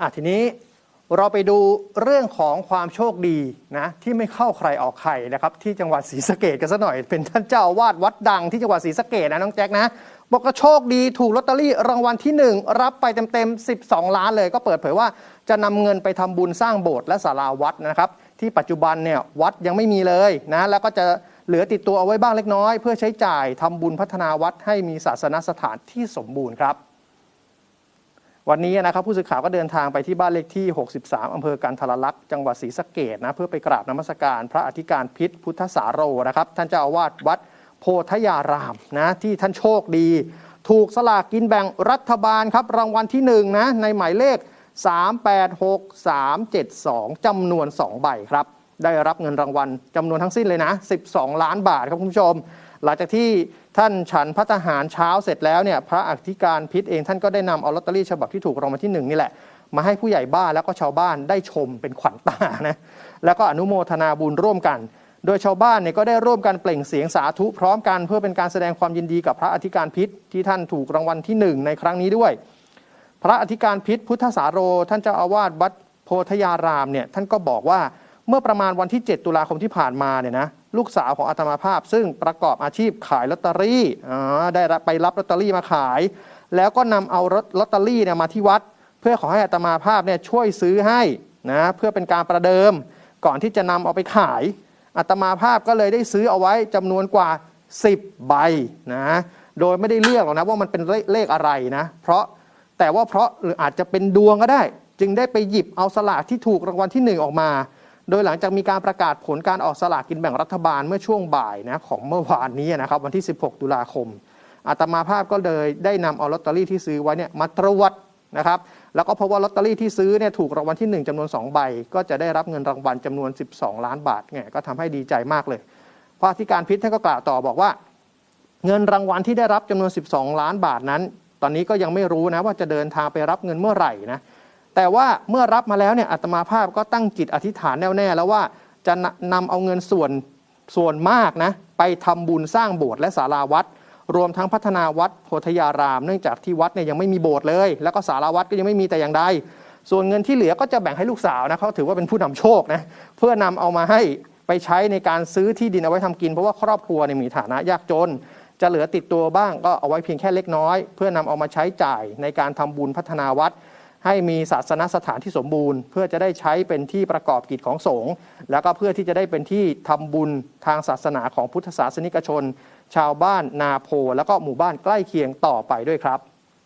อะทีนี้เราไปดูเรื่องของความโชคดีนะที่ไม่เข้าใครออกใครนะครับที่จังหวัดศรีสะเกดกันซะหน่อย เป็นท่านเจ้าอาวาสวัดดังที่จังหวัดศรีสะเกดนะน้องแจ็คนะบอกก็โชคดีถูกลอตเตอรี่รางวัลที่หนึ่งรับไปเต็มๆ 12 ล้านเลย ก็เปิดเผยว่าจะนำเงินไปทำบุญสร้างโบสถ์และศาลาวัดนะครับที่ปัจจุบันเนี่ยวัดยังไม่มีเลยนะแล้วก็จะเหลือติดตัวเอาไว้บ้างเล็กน้อย เพื่อใช้จ่ายทำบุญพัฒนาวัดให้มีศาสนสถานที่สมบูรณ์ครับ วันนี้นะครับผู้สื่อข่าวก็เดินทางไปที่บ้านเลขที่ 63 อำเภอกันทรลักษณ์จังหวัดศรีสะเกดนะเพื่อไปกราบนมัสการพระอธิการพิษพุทธสาโรนะครับท่านเจ้าอาวาสวัดโพธยารามนะที่ท่านโชคดี ถูกสลากกินแบ่งรัฐบาลครับรางวัลที่หนึ่งนะในหมายเลข 386372จำนวน 2 ใบครับ ได้รับเงินรางวัลจำนวนทั้งสิ้นเลยนะ 12 ล้านบาทครับคุณผู้ชม หลังจากที่ท่านฉันพัฒหารเช้าเสร็จแล้วเนี่ยพระอธิการพิษเองท่านก็ได้นำเอาลอตเตอรี่ฉบับที่ถูกรางวัลที่หนึ่งนี่แหละมาให้ผู้ใหญ่บ้านแล้วก็ชาวบ้านได้ชมเป็นขวัญตานะแล้วก็อนุโมทนาบุญร่วมกัน โดยชาวบ้านเนี่ยก็ได้ร่วมกันเปล่งเสียงสาธุพร้อมกัน เพื่อเป็นการแสดงความยินดีกับพระอธิการพิษที่ท่านถูกรางวัลที่หนึ่งในครั้งนี้ด้วย พระอธิการพิษพุทธสาโร ท่านเจ้าอาวาสวัดโพธยารามเนี่ยท่านก็บอกว่า เมื่อประมาณวันที่ 7 ตุลาคมที่ผ่านมาเนี่ยนะลูกสาวของอาตมาภาพ ซึ่งประกอบอาชีพขายลอตเตอรี่อได้ไปรับลอตเตอรี่มาขาย แล้วก็นำเอาลอตเตอรี่เนี่ยมาที่วัด เพื่อขอให้อาตมาภาพเนี่ยช่วยซื้อให้นะเพื่อเป็นการประเดิมก่อนที่จะนำเอาไปขายอาตมาภาพก็เลยได้ซื้อเอาไว้จำนวนกว่า 10 ใบนะโดยไม่ได้เลือกหรอกนะว่ามันเป็นเลขอะไรนะเพราะแต่ว่าเพราะหรืออาจจะเป็นดวงก็ได้ จึงได้ไปหยิบเอาสลากที่ถูกรางวัลที่หนึ่งออกมา โดยหลังจากมีการประกาศผลการออกสลากกินแบ่งรัฐบาลเมื่อช่วงบ่ายนะของเมื่อวานนี้นะครับวันที่ 16 ตุลาคมอาตมาภาพก็เลยได้นำเอาลอตเตอรี่ที่ซื้อไว้เนี่ยมาตรวจนะครับแล้วก็พบว่าลอตเตอรี่ที่ซื้อเนี่ยถูกรางวัลที่ 1จำนวน 2 ใบ ก็จะได้รับเงินรางวัลจำนวน 12 ล้านบาทเนี่ยก็ทำให้ดีใจมากเลยพระอธิการพิษท่านก็กล่าวต่อบอกว่า เงินรางวัลที่ได้รับจำนวน 12 ล้านบาทนั้น ตอนนี้ก็ยังไม่รู้นะว่าจะเดินทางไปรับเงินเมื่อไหร่นะ แต่ว่าเมื่อรับมาแล้วเนี่ยอาตมาภาพก็ตั้งจิตอธิษฐานแน่วแน่แล้วว่าจะนำเอาเงินส่วนส่วนมากนะไปทำบุญสร้างโบสถ์และศาลาวัด รวมทั้งพัฒนาวัดโพธยาราม เนื่องจากที่วัดเนี่ยยังไม่มีโบสถ์เลย แล้วก็ศาลาวัดก็ยังไม่มีแต่อย่างใดส่วนเงินที่เหลือก็จะแบ่งให้ลูกสาวนะเขาถือว่าเป็นผู้นำโชคนะเพื่อนำเอามาให้ไปใช้ในการซื้อที่ดินเอาไว้ทำกิน เพราะว่าครอบครัวเนี่ยมีฐานะยากจน จะเหลือติดตัวบ้างก็เอาไว้เพียงแค่เล็กน้อย เพื่อนำเอามาใช้จ่ายในการทำบุญพัฒนาวัด ให้มีศาสนสถานที่สมบูรณ์ เพื่อจะได้ใช้เป็นที่ประกอบกิจของสงฆ์แล้วก็เพื่อที่จะได้เป็นที่ทำบุญทางศาสนาของพุทธศาสนิกชน ชาวบ้านนาโพ แล้วก็หมู่บ้านใกล้เคียงต่อไปด้วยครับ